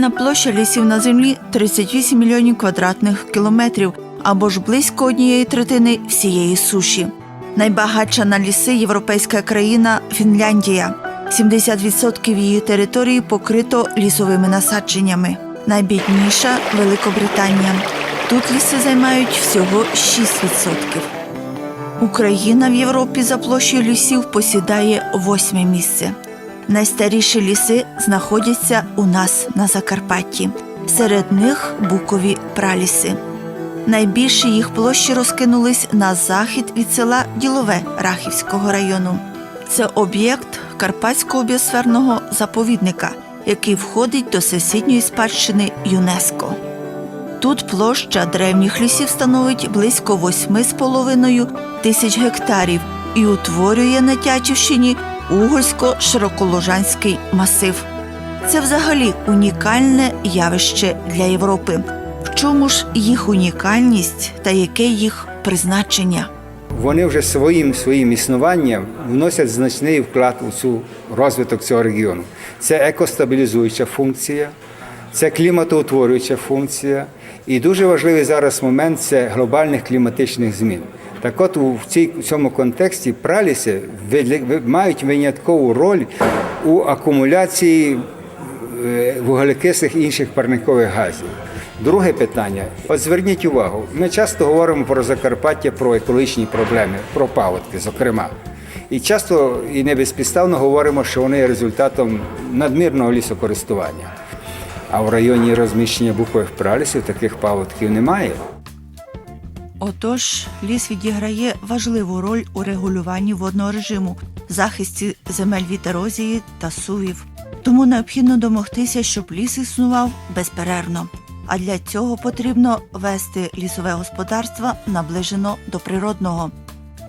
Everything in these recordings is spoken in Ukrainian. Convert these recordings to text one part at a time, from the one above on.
Загальна площа лісів на землі 38 мільйонів квадратних кілометрів або ж близько однієї третини всієї суші. Найбагатша на ліси європейська країна Фінляндія. 70% її території покрито лісовими насадженнями. Найбідніша Великобританія. Тут ліси займають всього 6%. Україна в Європі за площею лісів посідає восьме місце. Найстаріші ліси знаходяться у нас на Закарпатті. Серед них букові праліси. Найбільші їх площі розкинулись на захід від села Ділове Рахівського району. Це об'єкт Карпатського біосферного заповідника, який входить до всесвітньої спадщини ЮНЕСКО. Тут площа древніх лісів становить близько 8,5 тисяч гектарів і утворює на Тячівщині угольсько-широколожанський масив. Це взагалі унікальне явище для Європи. В чому ж їх унікальність та яке їх призначення? Вони вже своїм своїм існуванням вносять значний вклад у цю розвиток цього регіону. Це екостабілізуюча функція, це кліматоутворююча функція, і дуже важливий зараз момент це глобальних кліматичних змін. Так от у цій- цьому контексті праліси мають виняткову роль у акумуляції е, вуглекислих і інших парникових газів. Друге питання. От зверніть увагу, ми часто говоримо про Закарпаття, про екологічні проблеми, про паводки, зокрема. І часто і не безпідставно говоримо, що вони є результатом надмірного лісокористування. А в районі розміщення букових пралісів таких паводків немає. Отож, ліс відіграє важливу роль у регулюванні водного режиму, захисті земель від ерозії та сувів. Тому необхідно домогтися, щоб ліс існував безперервно. А для цього потрібно вести лісове господарство наближено до природного.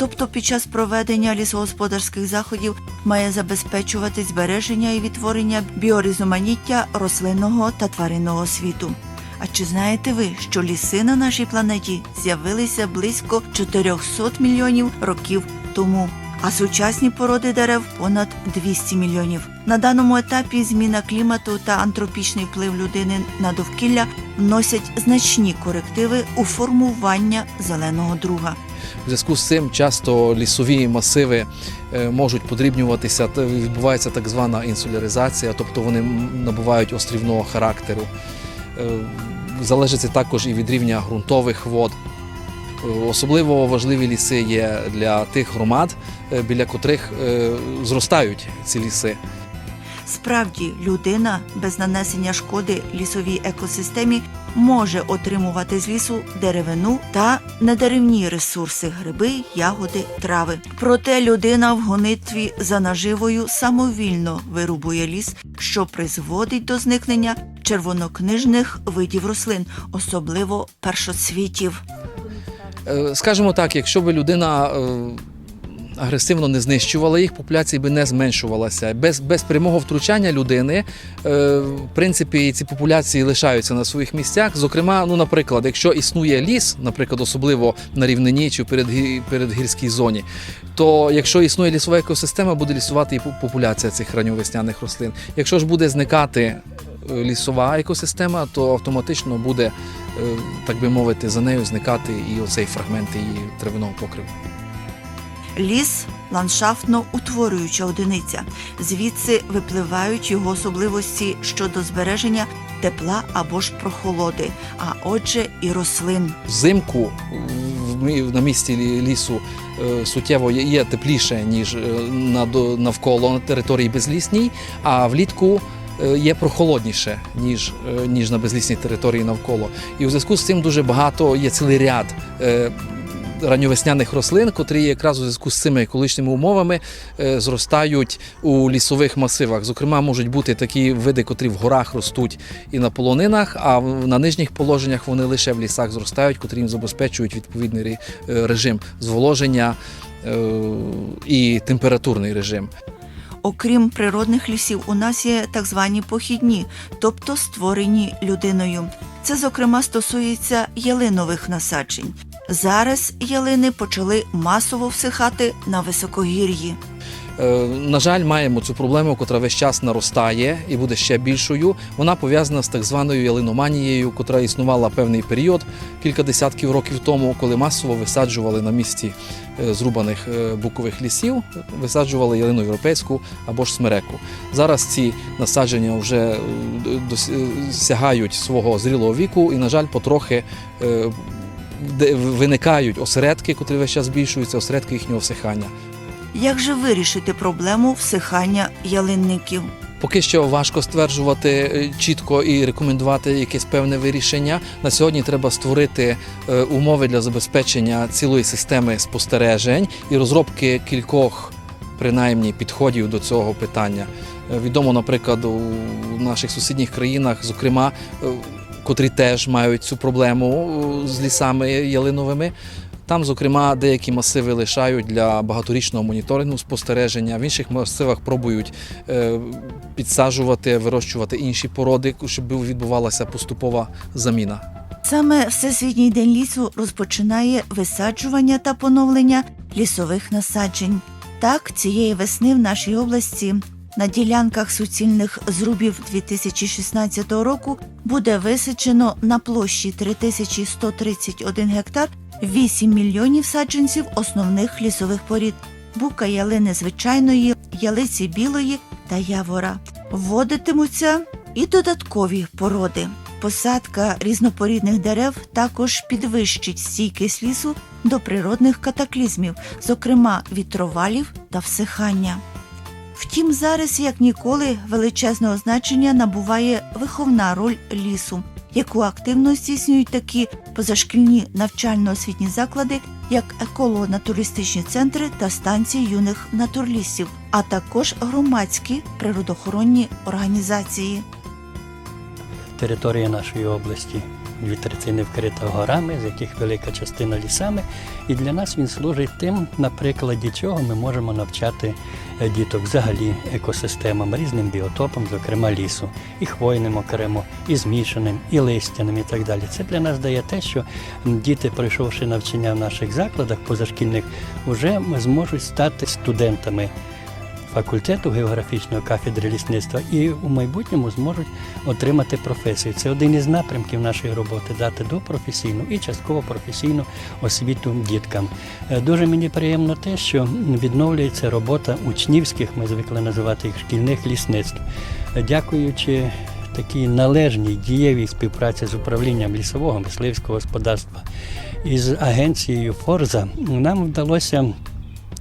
Тобто під час проведення лісогосподарських заходів має забезпечувати збереження і відтворення біорізноманіття рослинного та тваринного світу. А чи знаєте ви, що ліси на нашій планеті з'явилися близько 400 мільйонів років тому, а сучасні породи дерев понад 200 мільйонів? На даному етапі зміна клімату та антропічний вплив людини на довкілля вносять значні корективи у формування зеленого друга. В зв'язку з цим часто лісові масиви е, можуть подрібнюватися, відбувається так звана інсуляризація, тобто вони набувають острівного характеру. Е, Залежить це також і від рівня ґрунтових вод. Е, Особливо важливі ліси є для тих громад, біля котрих зростають ці ліси. Справді, людина без нанесення шкоди лісовій екосистемі може отримувати з лісу деревину та недеревні ресурси гриби, ягоди, трави. Проте людина в гонитві за наживою самовільно вирубує ліс, що призводить до зникнення червонокнижних видів рослин, особливо першоцвітів. Е, Скажімо так, якщо б людина е, агресивно не знищувала їх, популяції би не зменшувалася. Без, без прямого втручання людини, е, в принципі, ці популяції лишаються на своїх місцях. Зокрема, ну, наприклад, якщо існує ліс, наприклад, особливо на рівнині чи в передгі- передгірській зоні, то якщо існує лісова екосистема, буде лісувати і популяція цих ранньовесняних рослин. Якщо ж буде зникати е, лісова екосистема, то автоматично буде, е, так би мовити, за нею зникати і оцей фрагмент її травяного покриву. Ліс ландшафтно утворююча одиниця. Звідси випливають його особливості щодо збереження тепла або ж прохолоди, а отже, і рослин. Взимку на місці лісу е, суттєво є- тепліше, ніж е, навколо на території безлісній, а влітку е, є прохолодніше, ніж, ніж на безлісній території навколо. І у зв'язку з цим дуже багато є цілий ряд. Ранньовесняних рослин, котрі якраз у зв'язку з цими екологічними умовами е, зростають у лісових масивах. Зокрема, можуть бути такі види, котрі в горах ростуть і на полонинах, а на нижніх положеннях вони лише в лісах зростають, котрі їм забезпечують відповідний е, режим зволоження е, і температурний режим. Окрім природних лісів, у нас є так звані похідні, тобто створені людиною. Це, зокрема, стосується ялинових насаджень. Зараз ялини почали масово всихати на високогір'ї. Е, На жаль, маємо цю проблему, яка весь час наростає і буде ще більшою. Вона пов'язана з так званою ялиноманією, яка існувала певний період кілька десятків років тому, коли масово висаджували на місці е, зрубаних е, букових лісів, висаджували ялину європейську або ж смереку. Зараз ці насадження вже е, дос- е, сягають свого зрілого віку і, на жаль, потрохи. Де виникають осередки, котрі весь час збільшуються, осередки їхнього всихання. Як же вирішити проблему всихання ялинників? Поки що важко стверджувати е, чітко і рекомендувати якесь певне вирішення. На сьогодні треба створити е, умови для забезпечення цілої системи спостережень і розробки кількох принаймні підходів до цього питання. Е, Відомо, наприклад, у наших сусідніх країнах, зокрема, котрі теж мають цю проблему е, з лісами ялиновими. Там, зокрема, деякі масиви лишають для багаторічного моніторингу спостереження. В інших масивах пробують е, підсаджувати, вирощувати інші породи, щоб відбувалася поступова заміна. Саме Всесвітній день лісу розпочинає висаджування та поновлення лісових насаджень. Так, цієї весни в нашій області на ділянках суцільних зрубів 2016 року буде висаджено на площі 3131 гектар 8 мільйонів саджанців основних лісових порід бука ялини звичайної, ялиці білої та явора. Вводитимуться і додаткові породи. Посадка різнопорідних дерев також підвищить стійкість лісу до природних катаклізмів, зокрема вітровалів та всихання. Втім, зараз як ніколи величезного значення набуває виховна роль лісу, яку активно здійснюють такі позашкільні навчально-освітні заклади, як еколого-натуристичні центри та станції юних натурлістів, а також громадські природоохоронні організації. Територія нашої області дві третини вкрита горами, з яких велика частина лісами. І для нас він служить тим, на прикладі чого ми можемо навчати е, діток взагалі екосистемам, різним біотопам, зокрема лісу, і хвойним окремо, і змішаним, і листяним, і так далі. Це для нас дає те, що діти, пройшовши навчання в наших закладах позашкільних, вже зможуть стати студентами факультету географічної кафедри лісництва і у майбутньому зможуть отримати професію. Це один із напрямків нашої роботи дати допрофесійну і частково професійну освіту діткам. Е, Дуже мені приємно те, що відновлюється робота учнівських, ми звикли називати їх шкільних лісництв. Е, Дякуючи такій належній дієвій співпраці з управлінням лісового мисливського господарства і з агенцією Форза нам вдалося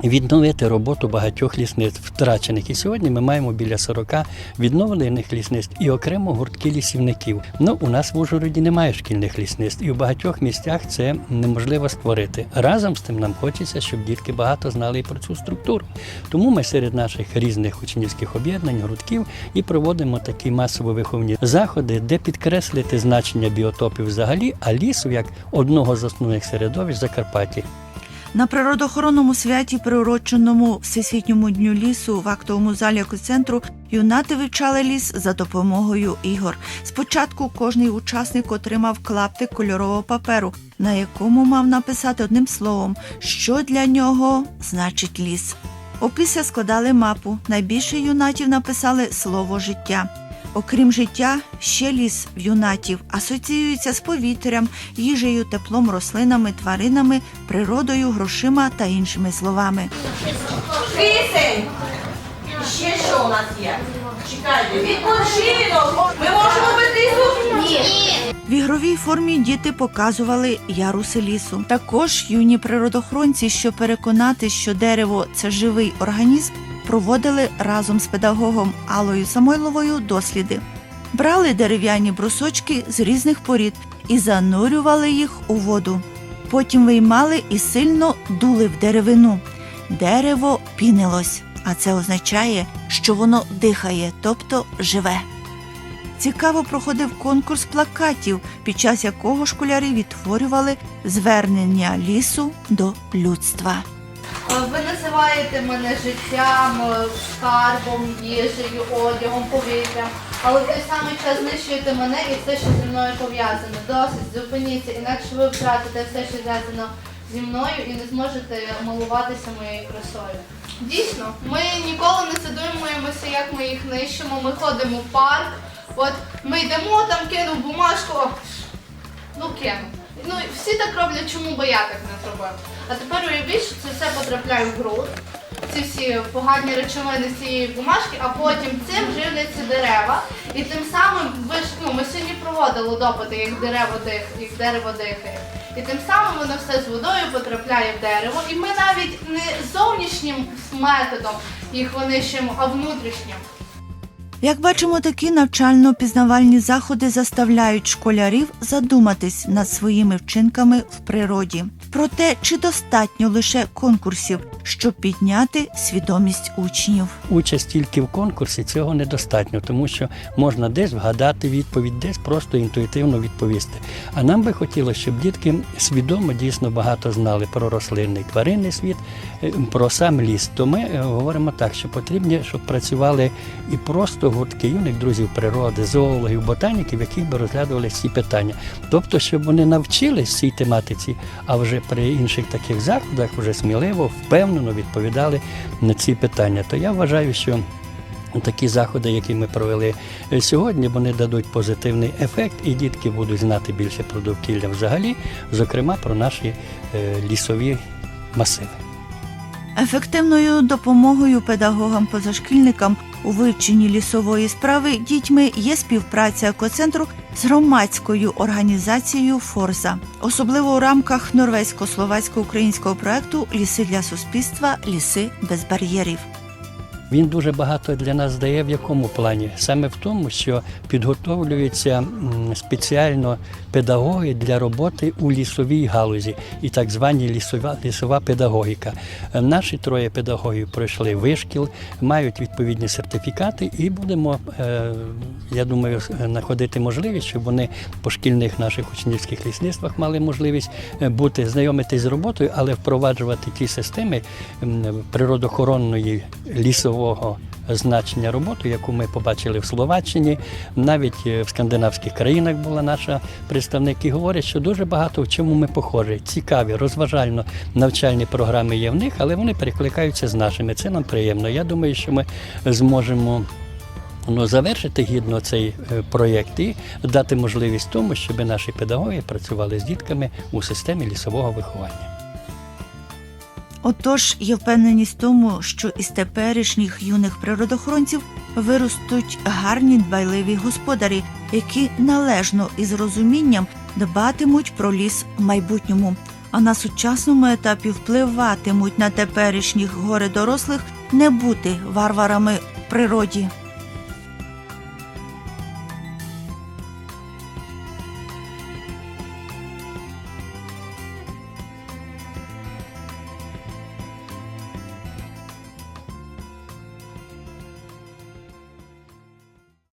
відновити роботу багатьох лісництв втрачених. І сьогодні ми маємо біля 40 відновлених лісництв і окремо гуртки лісівників. Ну, у нас в Ужгороді немає шкільних лісництв, і в багатьох місцях це неможливо створити. Разом з тим нам хочеться, щоб дітки багато знали і про цю структуру. Тому ми серед наших різних учнівських об'єднань, гуртків і проводимо такі масово виховні заходи, де підкреслити значення біотопів взагалі, а лісу як одного з основних середовищ Закарпатті. На природоохоронному святі, приуроченому Всесвітньому дню лісу в актовому залі екоцентру, юнати вивчали ліс за допомогою ігор. Спочатку кожний учасник отримав клаптик кольорового паперу, на якому мав написати одним словом, що для нього значить ліс. Опісля складали мапу. Найбільше юнатів написали слово життя. Окрім життя, ще ліс в юнатів асоціюється з повітрям, їжею, теплом, рослинами, тваринами, природою, грошима та іншими словами. Кисень! Ще що у нас є? Чекайте, відпочинок! Ми можемо лісу? Ні. В ігровій формі діти показували яруси лісу. Також юні природохоронці, щоб переконати, що дерево це живий організм, проводили разом з педагогом Алою Самойловою досліди. Брали дерев'яні брусочки з різних порід і занурювали їх у воду. Потім виймали і сильно дули в деревину. Дерево пінилось, а це означає, що воно дихає, тобто живе. Цікаво проходив конкурс плакатів, під час якого школяри відтворювали звернення лісу до людства. Ви називаєте мене життям, е, скарбом, їжею, одягом, повітрям, але в той самий час знищуєте мене і все, що зі мною пов'язане. Досить, зупиніться, інакше ви втратите все, що зв'язано зі мною і не зможете малуватися моєю красою. Дійсно, ми ніколи не задумуємося, як ми їх нищимо. Ми ходимо в парк, от ми йдемо, там кинув бумажку, ну кинув. Ну всі так роблять, чому би я так не зробив. А тепер уявіть, що це все потрапляє в ґрунт, ці всі погані речовини з цієї бумажки, а потім цим живляться дерева. І тим самим ви ж ну ми сьогодні проводили допити, як дерево дих, як дерево дихає. І тим самим воно все з водою потрапляє в дерево. І ми навіть не зовнішнім методом їх винищуємо, а внутрішнім. Як бачимо, такі навчально-пізнавальні заходи заставляють школярів задуматись над своїми вчинками в природі. Про те, чи достатньо лише конкурсів, щоб підняти свідомість учнів. Участь тільки в конкурсі цього недостатньо, тому що можна десь вгадати відповідь, десь просто інтуїтивно відповісти. А нам би хотілося, щоб дітки свідомо дійсно багато знали про рослинний тваринний світ, е, про сам ліс. То ми е, говоримо так, що потрібно, щоб працювали і просто гуртки юних друзів природи, зоологів, ботаніків, які би розглядували ці питання. Тобто, щоб вони навчились цій тематиці, а вже при інших таких заходах вже сміливо, впевнено відповідали на ці питання. То я вважаю, що такі заходи, які ми провели е, сьогодні, вони дадуть позитивний ефект, і дітки будуть знати більше про довкілля взагалі, зокрема про наші е, лісові масиви. Ефективною допомогою педагогам-позашкільникам у вивченні лісової справи дітьми є співпраця екоцентру з громадською організацією Форза, особливо у рамках норвезько-словацько-українського проекту Ліси для суспільства, ліси без бар'єрів. Він дуже багато для нас дає в якому плані? Саме в тому, що підготовлюються спеціально педагоги для роботи у лісовій галузі і так звані лісова, лісова педагогіка. Наші троє педагогів пройшли вишкіл, мають відповідні сертифікати, і будемо, е, я думаю, знаходити можливість, щоб вони по шкільних наших учнівських лісництвах мали можливість е, бути знайомитись з роботою, але впроваджувати ті системи природоохоронної лісового значення роботи, яку ми побачили в Словаччині, навіть е, в скандинавських країнах була наша представник, і говорять, що дуже багато в чому ми похожі. Цікаві, розважально навчальні програми є в них, але вони перекликаються з нашими. Це нам приємно. Я думаю, що ми зможемо. Ну, завершити гідно цей е, проєкт і дати можливість тому, щоб наші педагоги працювали з дітками у системі лісового виховання. Отож, є впевненість в тому, що із теперішніх юних природоохоронців виростуть гарні дбайливі господарі, які належно і з розумінням дбатимуть про ліс в майбутньому, а на сучасному етапі впливатимуть на теперішніх горе дорослих не бути варварами в природі.